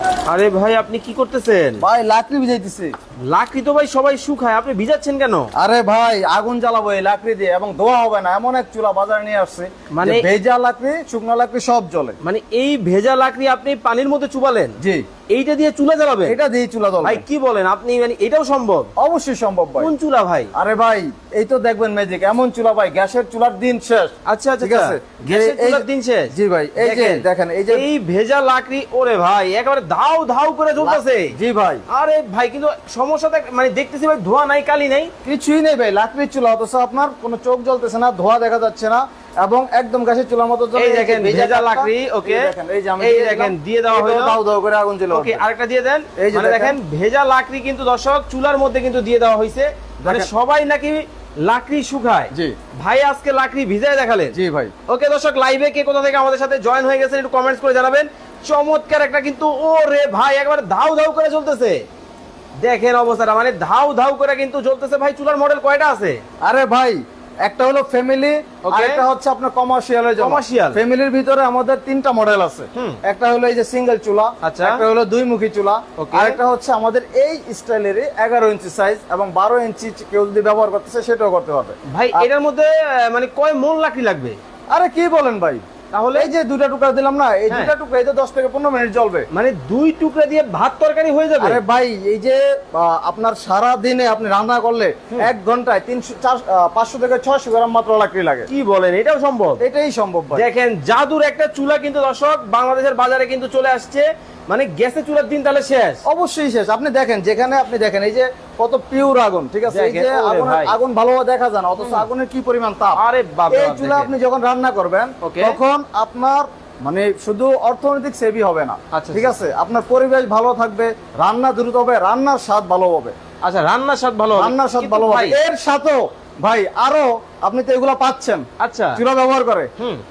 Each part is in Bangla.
আরে ভাই আপনি কি করতেছেন? ভাই লাকড়ি ভিজাইতেছে। লাকড়ি তো ভাই সবাই শুকায় আপনি ভিজাচ্ছেন কেন? আরে ভাই আগুন জ্বালাবো এই লাকড়ি দিয়ে এবং ধোয়া হবে না এমন এক চুলা বাজারে নিয়ে আসছে মানে- ভেজা লাকড়ি শুকনো লাকড়ি সব জ্বলে। মানে এই ভেজা লাকড়ি আপনি পানির মধ্যে চুবালেন? জি। এইটা দিয়ে চুলা জ্বালাবেন? এটা দিয়ে চুলা জ্বলে ভাই কি বলেন? আপনি মানে এটাও সম্ভব? অবশ্যই সম্ভব ভাই। কোন চুলা ভাই? আরে ভাই এই তো দেখবেন ম্যাজিক এমন চুলা ভাই গ্যাসের চুলার দিন শেষ। আচ্ছা আচ্ছা ঠিক আছে? গ্যাসের চুলার দিন শেষ? জি ভাই এই যে দেখেন এই যে এই ভেজা লাকড়ি ওরে ভাই একেবারে ধাও ধাও করে জ্বলতেছে। জি ভাই। আরে ভাই কিন্তু সমস্যা দেখ- মানে দেখতেছি ভাই ধোয়া নাই কালি নাই। কিছুই নেই ভাই লাকড়ির চুলা অথচ আপনার কোনো চোখ জ্বলতেছে না ধোয়া দেখা যাচ্ছে না। এবং একদম গ্যাসের চুলার মতো এই দেখেন ভেজা লাকড়ি ওকে? এই দেখেন যে এই দিয়ে দেখেন দিয়ে দেওয়া হলো। দাও দাও করে আগুন জ্বলে ওকে আরেকটা দিয়ে দেন। এই যে মানে দেখেন। দেখেন। ভেজা লাকড়ি কিন্তু দর্শক চুলার মধ্যে কিন্তু দিয়ে দেওয়া হয়েছে মানে সবাই নাকি লাকড়ি শুকায়। জি। ভাই আজকে লাকড়ি ভিজায় দেখালেন। জি ভাই। ওকে দর্শক লাইভে কে কোথা থেকে আমাদের সাথে জয়েন হয়ে গেছেন একটু কমেন্টস করে জানাবেন। চমৎকার একটা কিন্তু ও রে ভাই একবার ধাউ ধাউ করে চলতেছে। দেখেন অবস্থাটা মানে ধাউ ধাউ করে কিন্তু চলতেছে। ভাই চুলার মডেল কয়টা আছে? আরে ভাই একটা হলো ফ্যামিলি. আর একটা হচ্ছে আপনার কমার্শিয়ালের জন্য। কমার্শিয়াল ফ্যামিলির ভিতরে আমাদের তিনটা মডেল আছে। একটা হলো এই যে সিঙ্গেল চুলা আচ্ছা। একটা হলো দুই মুখী চুলা. আর একটা হচ্ছে আমাদের এই স্টাইলের এগারো ইঞ্চি সাইজ এবং বারো ইঞ্চি কেউ যদি ব্যবহার করতেছে সেটাও করতে পারবে ভাই এটার মধ্যে মানে কয় মন লাকড়ি লাগবে? আরে কি বলেন ভাই? তাহলে এই যে দুটা টুকরা দিলাম না এই হ্যাঁ। দুটা টুকরা এই তো দশ থেকে পনেরো মিনিট জ্বলবে। মানে দুই টুকরা দিয়ে ভাত তরকারি হয়ে যাবে? আরে ভাই এই যে আপনার সারা দিনে আপনি রান্না করলে এক ঘন্টায় তিনশো চার পাঁচশো থেকে ছয়শো গ্রাম মাত্র লাকড়ি লাগে। কি বলেন এটাও সম্ভব? এটাই সম্ভব দেখেন জাদুর একটা চুলা কিন্তু দর্শক বাংলাদেশের বাজারে কিন্তু চলে আসছে। মানে গ্যাসের চুলার দিন তাহলে শেষ। অবশ্যই শেষ। আপনি দেখেন যেখানে আপনি দেখেন এই যে কত পিওর আগুন ঠিক আছে? এই যে। আগুন দেখা যায় না অথচ আগুনের কি পরিমাণ তাপ? আরে রে এই চুলা আপনি যখন রান্না করবেন তখন আপনার মানে শুধু অর্থনৈতিক সেভই হবে না আচ্ছা, ঠিক আছে? আপনার পরিবেশ ভালো থাকবে রান্না দ্রুত হবে রান্নার স্বাদ ভালো হবে। আচ্ছা রান্নার স্বাদ ভালো হবে। রান্নার স্বাদ ভালো হবে। এর সাথেও ভাই আরও আপনি তো এগুলা পাচ্ছেন। আচ্ছা। চুলা ব্যবহার করে।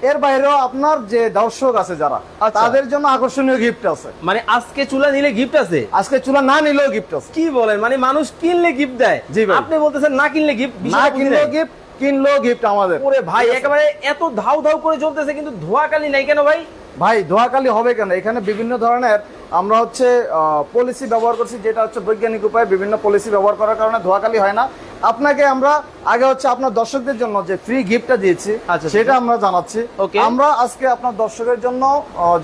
এর বাইরেও আপনার যে দর্শক আছে যারা আচ্ছা। তাদের জন্য আকর্ষণীয় গিফট আছে। মানে আজকে চুলা নিলে গিফট আছে? আজকে চুলা না নিলেও গিফট আছে। কি বলেন? মানে মানুষ কিনলে গিফট দেয়। জি ভাই। আপনি বলতেছেন না কিনলে গিফট না কিনলেও গিফট কিনলেও গিফট আমাদের। ওরে ভাই একেবারে এত ধাউ ধাউ করে চলতেছে কিন্তু ধোয়া কালি নাই কেন ভাই? ভাই ধোয়াকালি হবে কেন? এখানে বিভিন্ন ধরনের আমরা হচ্ছে পলিসি ব্যবহার করছি যেটা হচ্ছে বৈজ্ঞানিক উপায়ে বিভিন্ন পলিসি ব্যবহার করার কারণে ধোয়াকালি হয় না। আপনাকে আমরা আগে হচ্ছে আপনার দর্শকদের জন্য যে ফ্রি গিফটটা দিয়েছি আচ্ছা, সেটা আমরা জানাচ্ছি. আমরা আজকে আপনার দর্শকের জন্য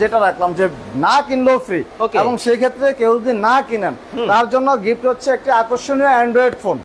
যেটা রাখলাম যে না কিনলেও ফ্রি. এবং সেই ক্ষেত্রে কেউ যদি না কিনেন তার জন্য গিফট হচ্ছে একটি আকর্ষণীয় অ্যান্ড্রয়েড ফোন